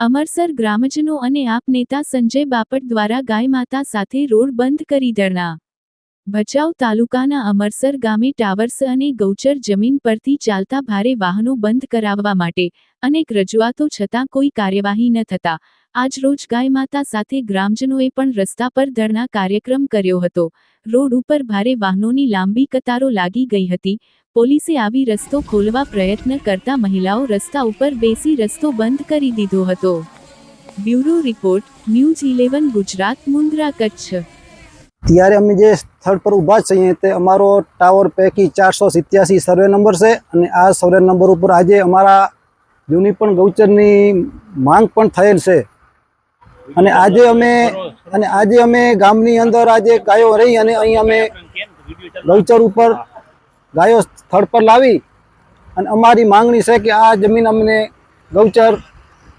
અમરસર ગ્રામજનો અને આપ નેતા સંજય બાપટ દ્વારા ગાય માતા સાથે રોડ બંધ કરી ધરણા ભચાઉ તાલુકાના અમરસર ગામે ટાવર્સ અને ગૌચર જમીન પરથી ચાલતા ભારે વાહનો બંધ કરાવવા માટે અનેક રજૂઆતો છતાં કોઈ કાર્યવાહી ન થતા. આજરોજ ગાય માતા સાથે ગ્રામજનોએ પણ રસ્તા પર ધરણા કાર્યક્રમ કર્યો હતો. રોડ ઉપર ભારે વાહનોની લાંબી કતારો લાગી ગઈ હતી. પોલીસે આવી રસ્તો ખોલવા પ્રયત્ન કરતા મહિલાઓ રસ્તા ઉપર બેસી રસ્તો બંધ કરી દીધો હતો. Bureau report, news eleven Gujarat, Mundra, Kutch. ત્યારે અમે જે સ્થળ પર ઊભા છીએ તે અમારો ટાવર પૈકી ચારસો સિત્યાસી સર્વે નંબર છે અને આ સર્વે નંબર ઉપર આજે અમારા જૂની પણ ગૌચરની માંગ પણ થયેલ છે. અને આજે અમે અને આજે અમે ગામની અંદર આજે ગાયો રહી અને અહીં અમે ગૌચર ઉપર ગાયો સ્થળ પર લાવી અને અમારી માંગણી છે કે આ જમીન અમને ગૌચર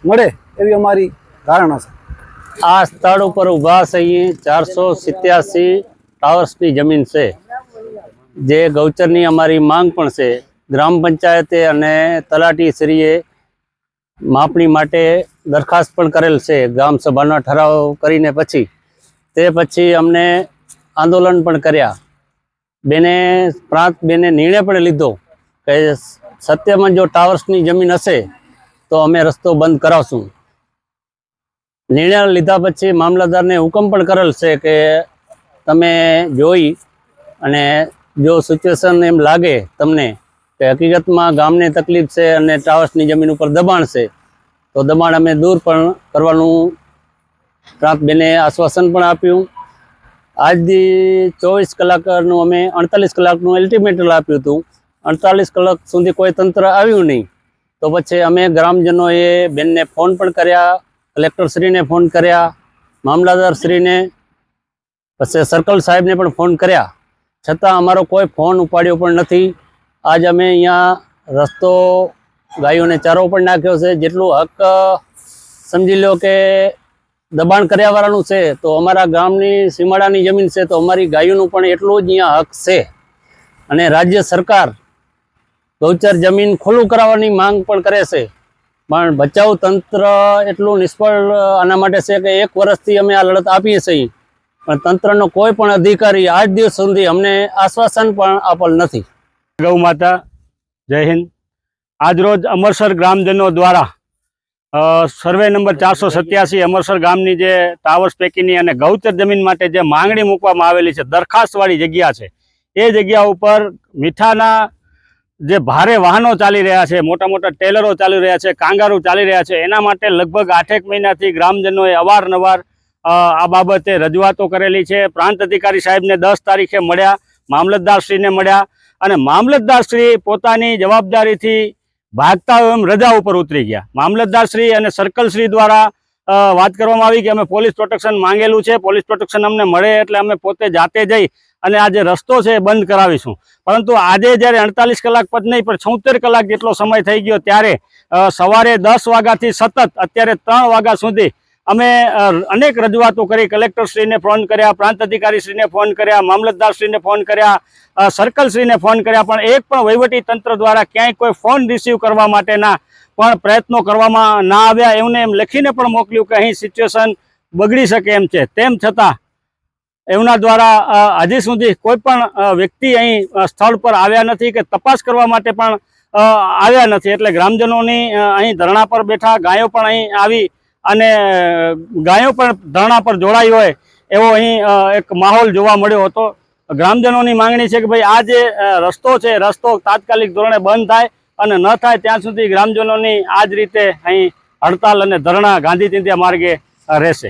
મળે એવી અમારી ધારણા છે. આ સ્થળ ઉપર ઊભા અહીં ચારસો સિત્યાસી ટાવર્સની જમીન છે. જે ગૌચરની અમારી માંગ પણ છે. ગ્રામ પંચાયતે અને તલાટીશ્રીએ માપણી માટે દરખાસ્ત પણ કરેલ છે. ગ્રામ સભાનો ઠરાવ કરીને પછી. તે પછી અમને આંદોલન પણ કર્યા. બેને પ્રાંત બેને નિર્ણય પણ લીધો કે સત્યમાં જો ટાવર્સની જમીન હશે, તો અમે રસ્તો બંધ કરાવશું. નિર્ણય લીધા પછી મામલતદારને હુકમ પણ કરેલ છે કે તમે જોઈ અને જો સિચ્યુએશન એમ લાગે તમને કે હકીકતમાં ગામને તકલીફ છે અને ટાવર્સની જમીન ઉપર દબાણ છે, તો દબાણ અમે દૂર પણ કરવાનું પ્રાંતબેને આશ્વાસન પણ આપ્યું. આજથી ચોવીસ કલાકનું અમે અડતાલીસ કલાકનું અલ્ટિમેટલ આપ્યું હતું. અડતાલીસ કલાક સુધી કોઈ તંત્ર આવ્યું નહીં. તો પછી અમે ગ્રામજનોએ બેનને ફોન પણ કર્યા. કલેક્ટરશ્રીને ફોન કર્યા, મામલતદારશ્રીને, પછી સર્કલ સાહેબને પણ ફોન કર્યા. છતાં અમારો કોઈ ફોન ઉપાડ્યો પણ નથી. આજ અમે અહીંયા રસ્તો, ગાયોને ચારો પણ નાખ્યો છે. જેટલું હક સમજી લો કે દબાણ કર્યાવાળાનું છે, તો અમારા ગામની સીમાડાની જમીન છે, તો અમારી ગાયોનું પણ એટલું જ અહીંયા હક છે. અને રાજ્ય સરકાર ગૌચર જમીન ખુલ્લું કરાવવાની માંગ પણ કરે છે. પણ બચાવ તંત્ર એટલું નિષ્ફળ આના માટે છે કે એક વર્ષથી અમે આ લડત આપીએ છીએ. પણ તંત્રનો કોઈ પણ અધિકારી આજ દિવસ સુધી અમને આશ્વાસન પણ આપેલ નથી. ગૌ માતા, જય હિન્દ. આજરોજ અમરસર ગ્રામજનો દ્વારા સર્વે નંબર ચારસો સત્યાસી અમરસર ગામની જે ટાવર્સ પૈકીની અને ગૌચર જમીન માટે જે માંગણી મૂકવામાં આવેલી છે, દરખાસ્તવાળી જગ્યા છે. એ જગ્યા ઉપર મીઠાના જે ભારે વાહનો ચાલી રહ્યા છે, મોટા મોટા ટેલરો ચાલી રહ્યા છે, કાંગારો ચાલી રહ્યા છે, એના માટે લગભગ આઠેક મહિનાથી ગ્રામજનોએ અવારનવાર આ બાબતે રજૂઆતો કરેલી છે. પ્રાંત અધિકારી સાહેબને દસ તારીખે મળ્યા, મામલતદારશ્રીને મળ્યા અને મામલતદારશ્રી પોતાની જવાબદારીથી ભાગતા એમ રજા ઉપર ઉતરી ગયા. મામલતદારશ્રી અને સર્કલશ્રી દ્વારા વાત કરવામાં આવી કે અમે પોલીસ પ્રોટેક્શન માંગેલું છે. પોલીસ પ્રોટેક્શન અમને મળે એટલે અમે પોતે જાતે જઈ અને આ જે રસ્તો છે એ બંધ કરાવીશું. પરંતુ આજે જ્યારે અડતાલીસ કલાક પદ નહીં, પણ છોતેર કલાક જેટલો સમય થઈ ગયો ત્યારે સવારે દસ વાગ્યાથી સતત, અત્યારે ત્રણ વાગ્યા સુધી અમે અનેક રજૂઆતો કરી, કલેક્ટરશ્રીને ફોન કર્યા, પ્રાંત અધિકારીશ્રીને ફોન કર્યા, મામલતદારશ્રીને ફોન કર્યા સર્કલશ્રીને ફોન કર્યા, પણ એક પણ વહીવટી તંત્ર દ્વારા ક્યાંય કોઈ ફોન રિસીવ કરવા માટેના પણ પ્રયત્નો કરવામાં ના આવ્યા. એમને એમ લખીને પણ મોકલ્યું કે અહીં સિચ્યુએશન બગડી શકે એમ છે. તેમ છતાં એમના દ્વારા હજી સુધી કોઈ પણ વ્યક્તિ અહીં સ્થળ પર આવ્યા નથી કે તપાસ કરવા માટે પણ આવ્યા નથી. એટલે ગ્રામજનોની અહીં ધરણા પર બેઠા, ગાયો પણ અહીં આવી અને ગાયો પણ ધરણા પર જોડાઈ હોય એવો અહીં એક માહોલ જોવા મળ્યો હતો. ગ્રામજનોની માંગણી છે કે ભાઈ આ જે રસ્તો છે, રસ્તો તાત્કાલિક ધોરણે બંધ થાય અને ન થાય ત્યાં સુધી ગ્રામજનોની આ જ રીતે અહીં હડતાલ અને ધરણા ગાંધી ચિંધ્યા માર્ગે રહેશે.